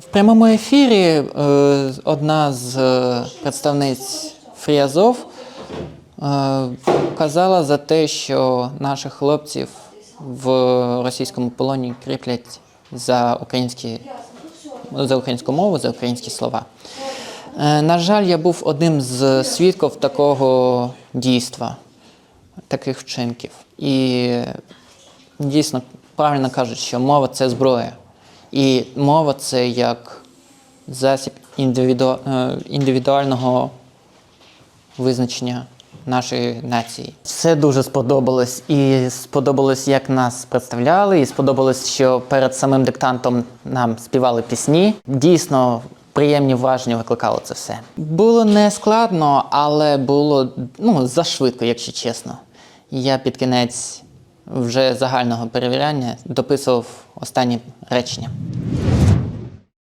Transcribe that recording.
В прямому ефірі е, одна з е, представниць Фріазов е, казала за те, що наших хлопців в російському полоні кріплять за українські за українську мову, за українські слова. На жаль, я був одним з свідків такого дійства, таких вчинків. І дійсно правильно кажуть, що мова це зброя. І мова це як засіб індивіду... е, індивідуального визначення нашої нації. Все дуже сподобалось. І сподобалось, як нас представляли, і сподобалось, що перед самим диктантом нам співали пісні. Дійсно. Приємні враження викликало це все. Було не складно, але було ну, зашвидко, якщо чесно. Я під кінець вже загального перевіряння дописував останні речення.